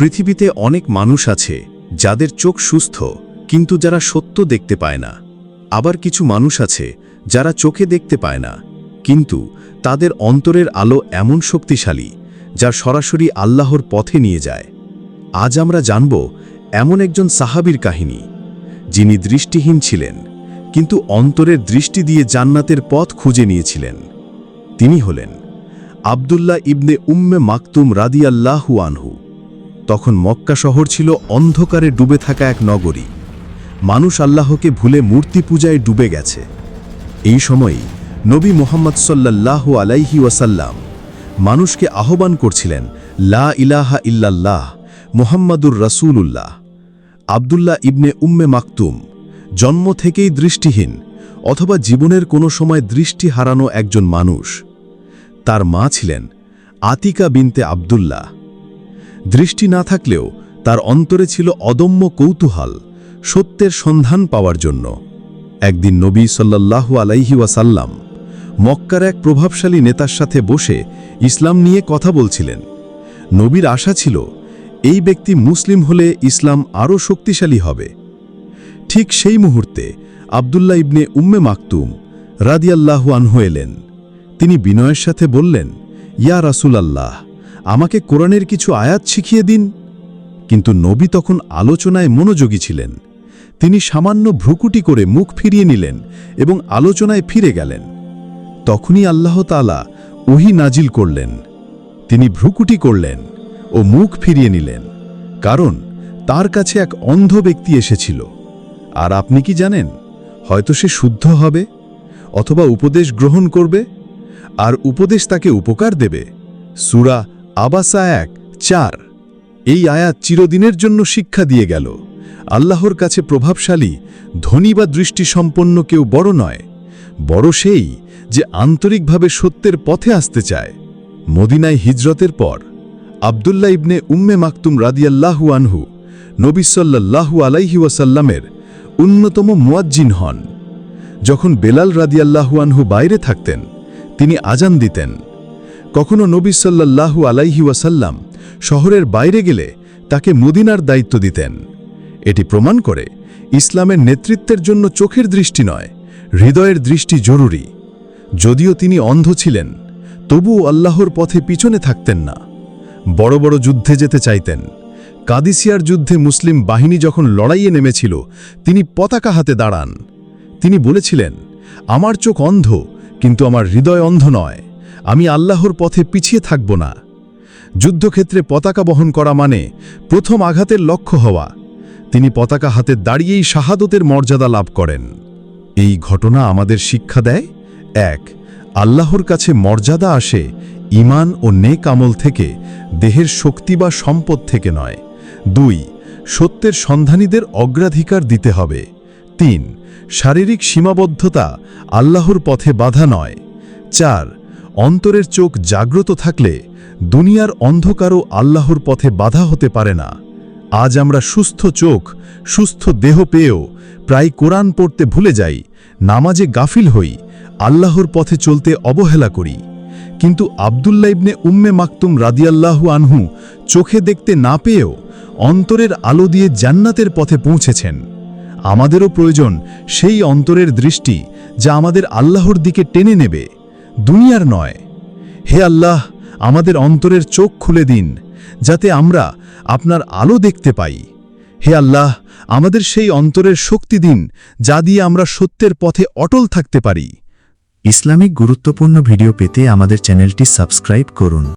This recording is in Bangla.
পৃথিবীতে অনেক মানুষ আছে, যাদের চোখ সুস্থ, কিন্তু যারা সত্য দেখতে পায় না। আবার কিছু মানুষ আছে, যারা চোখে দেখতে পায় না। কিন্তু তাদের অন্তরের আলো এমন শক্তিশালী, যা সরাসরি আল্লাহর পথে নিয়ে যায়। আজ আমরা জানব, এমন একজন সাহাবীর কাহিনী। যিনি দৃষ্টিহীন ছিলেন, কিন্তু অন্তরের দৃষ্টি দিয়ে জান্নাতের পথ খুঁজে নিয়েছিলেন। তিনি হলেন আবদুল্লাহ ইবনে উম্মে মাকতুম রাদিয়াল্লাহু আনহু। তখন মক্কা শহর ছিল অন্ধকারে ডুবে থাকা এক নগরী। মানুষ আল্লাহকে ভুলে মূর্তি পূজায় ডুবে গেছে। এই সময়েই নবী মোহাম্মদ সাল্লাল্লাহু আলাইহি ওয়াসাল্লাম মানুষকে আহ্বান করছিলেন, লা ইলাহা ইল্লাল্লাহ, মোহাম্মদুর রাসূলুল্লাহ। আবদুল্লাহ ইবনে উম্মে মাকতুম, জন্ম থেকেই দৃষ্টিহীন অথবা জীবনের কোনো সময় দৃষ্টি হারানো একজন মানুষ। তার মা ছিলেন আতিকা বিনতে আবদুল্লাহ। দৃষ্টি না থাকলেও তার অন্তরে ছিল অদম্য কৌতূহল সত্যের সন্ধান পাওয়ার জন্য। একদিন নবী সাল্লাল্লাহু আলাইহি ওয়াসাল্লাম মক্কার এক প্রভাবশালী নেতার সাথে বসে ইসলাম নিয়ে কথা বলছিলেন। নবীর আশা ছিল, এই ব্যক্তি মুসলিম হলে ইসলাম আরও শক্তিশালী হবে। ঠিক সেই মুহূর্তে আবদুল্লাহ ইবনে উম্মে মাকতুম রাদিয়াল্লাহু আনহু এলেন। তিনি বিনয়ের সাথে বললেন, ইয়া রাসূলাল্লাহ আমাকে কোরআনের কিছু আয়াত শিখিয়ে দিন। কিন্তু নবী তখন আলোচনায় মনোযোগী ছিলেন। তিনি সামান্য ভ্রুকুটি করে মুখ ফিরিয়ে নিলেন এবং আলোচনায় ফিরে গেলেন। তখনই আল্লাহ তালা ওহি নাজিল করলেন। তিনি ভ্রুকুটি করলেন ও মুখ ফিরিয়ে নিলেন, কারণ তার কাছে এক অন্ধ ব্যক্তি এসেছিল। আর আপনি কি জানেন, হয়তো সে শুদ্ধ হবে অথবা উপদেশ গ্রহণ করবে, আর উপদেশ তাকে উপকার দেবে। সুরা আবাসা এক, চার। এই আয়াত চিরদিনের জন্য শিক্ষা দিয়ে গেল। আল্লাহর কাছে প্রভাবশালী, ধনী বা দৃষ্টিসম্পন্ন কেউ বড় নয়। বড় সেই যে আন্তরিকভাবে সত্যের পথে আসতে চায়। মদিনায় হিজরতের পর আবদুল্লাহ ইবনে উম্মে মাকতুম রাদিয়াল্লাহু আনহু নবিসল্লাহু আলাইহি ওয়াসাল্লামের অন্যতম মুয়াজ্জিন হন। যখন বেলাল রাদিয়াল্লাহু আনহু বাইরে থাকতেন, তিনি আজান দিতেন। কখনো নবী সাল্লাল্লাহু আলাইহি ওয়াসাল্লাম শহরের বাইরে গেলে তাকে মদিনার দায়িত্ব দিতেন। এটি প্রমাণ করে ইসলামের নেতৃত্বের জন্য চোখের দৃষ্টি নয়, হৃদয়ের দৃষ্টি জরুরি। যদিও তিনি অন্ধ ছিলেন, তবুও আল্লাহর পথে পিছনে থাকতেন না। বড় বড় যুদ্ধে যেতে চাইতেন। কাদিসিয়ার যুদ্ধে মুসলিম বাহিনী যখন লড়াইয়ে নেমেছিল, তিনি পতাকা হাতে দাঁড়ান। তিনি বলেছিলেন, আমার চোখ অন্ধ, কিন্তু আমার হৃদয় অন্ধ নয়। আমি আল্লাহর পথে পিছিয়ে থাকব না। যুদ্ধক্ষেত্রে পতাকা বহন করা মানে প্রথম আঘাতের লক্ষ্য হওয়া। তিনি পতাকা হাতে দাঁড়িয়েই শাহাদতের মর্যাদা লাভ করেন। এই ঘটনা আমাদের শিক্ষা দেয়, এক, আল্লাহর কাছে মর্যাদা আসে ইমান ও নেক আমল থেকে, দেহের শক্তি বা সম্পদ থেকে নয়। দুই, সত্যের সন্ধানীদের অগ্রাধিকার দিতে হবে। তিন, শারীরিক সীমাবদ্ধতা আল্লাহর পথে বাধা নয়। চার অন্তরের চোখ জাগ্রত থাকলে দুনিয়ার অন্ধকারও আল্লাহর পথে বাধা হতে পারে না। আজ আমরা সুস্থ চোখ, সুস্থ দেহ পেয়েও প্রায় কোরআন পড়তে ভুলে যাই, নামাজে গাফিল হই, আল্লাহর পথে চলতে অবহেলা করি। কিন্তু আবদুল্লা ইবনে উম্মে মাকতুম রাদিয়াল্লাহু আনহু চোখে দেখতে না পেয়েও অন্তরের আলো দিয়ে জান্নাতের পথে পৌঁছেছেন। আমাদেরও প্রয়োজন সেই অন্তরের দৃষ্টি যা আমাদের আল্লাহর দিকে টেনে নেবে। দুনিয়ার নয়। হে আল্লাহ, আমাদের অন্তরের চোখ খুলে দিন, যাতে আমরা আপনার আলো দেখতে পাই। হে আল্লাহ, আমাদের সেই অন্তরের শক্তি দিন, যা দিয়ে আমরা সত্যের পথে অটল থাকতে পারি। ইসলামিক গুরুত্বপূর্ণ ভিডিও পেতে আমাদের চ্যানেলটি সাবস্ক্রাইব করুন।